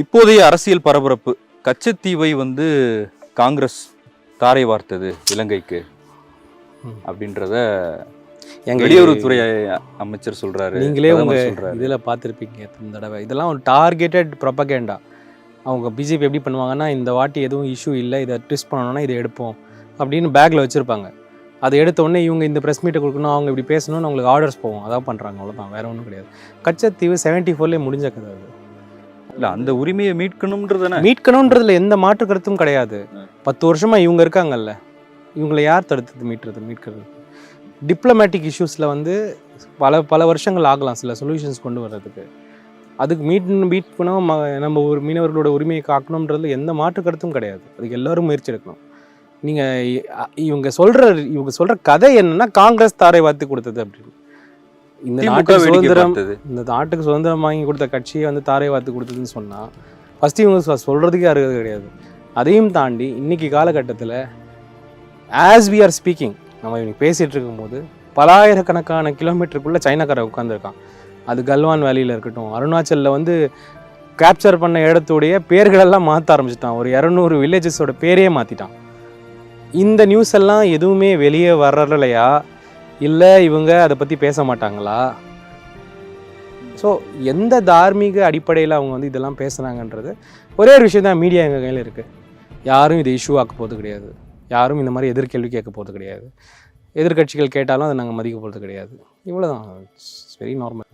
இப்போதைய அரசியல் பரபரப்பு கச்சத்தீவை வந்து காங்கிரஸ் தாரை வார்த்தது இலங்கைக்கு. அப்படின்றத எங்க வெளியுறவுத்துறை அமைச்சர் சொல்றாரு நீங்களே உங்க இதில் பார்த்துருப்பீங்க இந்த தடவை. இதெல்லாம் ஒரு டார்கெட்டட் ப்ரொபகேண்டா அவங்க பிஜேபி எப்படி பண்ணுவாங்கன்னா இந்த வாட்டி எதுவும் இஷ்யூ இல்லை இதை ட்விஸ்ட் பண்ணணும்னா இதை எடுப்போம் அப்படின்னு பேக்கில் வச்சுருப்பாங்க. அதை எடுத்த உடனே இவங்க இந்த ப்ரெஸ் மீட்டை கொடுக்கணும் அவங்க இப்படி பேசணும்னு அவங்களுக்கு ஆர்டர்ஸ் போகும். அதான் பண்ணுறாங்க அவ்வளோதான் வேற ஒன்றும் கிடையாது. கச்சத்தீவு செவன்ட்டி ஃபோர்லேயே முடிஞ்ச கதை அது. இல்ல அந்த உரிமையை மீட்கணும்ன்றதானே மீட்கணுன்றதுல எந்த மாற்று கருத்தும் கிடையாது. பத்து வருஷமா இவங்க இருக்காங்கல்ல இவங்களை யார் தடுத்தது மீட்டுறது மீட்கிறது? டிப்ளமேட்டிக் இஷ்யூஸில் வந்து பல பல வருஷங்கள் ஆகலாம் சில சொல்யூஷன்ஸ் கொண்டு வர்றதுக்கு. அதுக்கு மீட் மீட்கணும் ம- நம்ம ஒரு மீனவர்களோட உரிமையை காக்கணுன்றதுல எந்த மாற்று கருத்தும் கிடையாது. அதுக்கு எல்லாரும் முயற்சி எடுக்கணும். நீங்கள் இவங்க சொல்கிற இவங்க சொல்கிற கதை என்னன்னா காங்கிரஸ் தாரை வார்த்து கொடுத்தது அப்படின்னு. இந்த நாட்டுக்கு சுதந்திரம் இந்த நாட்டுக்கு சுதந்திரம் வாங்கி கொடுத்த கட்சியை வந்து தாரை வார்த்து கொடுத்ததுன்னு சொன்னால் ஃபஸ்ட்டு இவங்க சொ- சொல்றதுக்கே அருகது கிடையாது. அதையும் தாண்டி இன்னைக்கு காலகட்டத்தில் ஆஸ் வி ஆர் ஸ்பீக்கிங் நம்ம இன்னைக்கு பேசிகிட்டு இருக்கும்போது பலாயிரக்கணக்கான கிலோமீட்டருக்குள்ளே சைனாக்காரை உட்காந்துருக்கான் அது கல்வான் வேலியில் இருக்கட்டும் அருணாச்சலில் வந்து கேப்சர் பண்ண இடத்துடைய பேர்களெல்லாம் மாற்ற ஆரம்பிச்சிட்டான். ஒரு இரநூறு வில்லேஜஸோட பேரையே மாற்றிட்டான் இந்த நியூஸ் எல்லாம் எதுவுமே வெளியே வரலையா? இல்லை இவங்க அதை பற்றி பேச மாட்டாங்களா? ஸோ எந்த தார்மீக அடிப்படையில் அவங்க வந்து இதெல்லாம் பேசுகிறாங்கன்றது ஒரே ஒரு விஷயம் தான் மீடியா எங்கள் கையில் இருக்குது யாரும் இதை இஷ்யூ ஆக்க போகிறது கிடையாது. யாரும் இந்த மாதிரி எதிர்கேள்வி கேட்க போகிறது கிடையாது. எதிர்க்கட்சிகள் கேட்டாலும் அதை நாங்கள் மதிக்க போகிறது கிடையாது. இவ்வளோதான் இட்ஸ் வெரி நார்மல்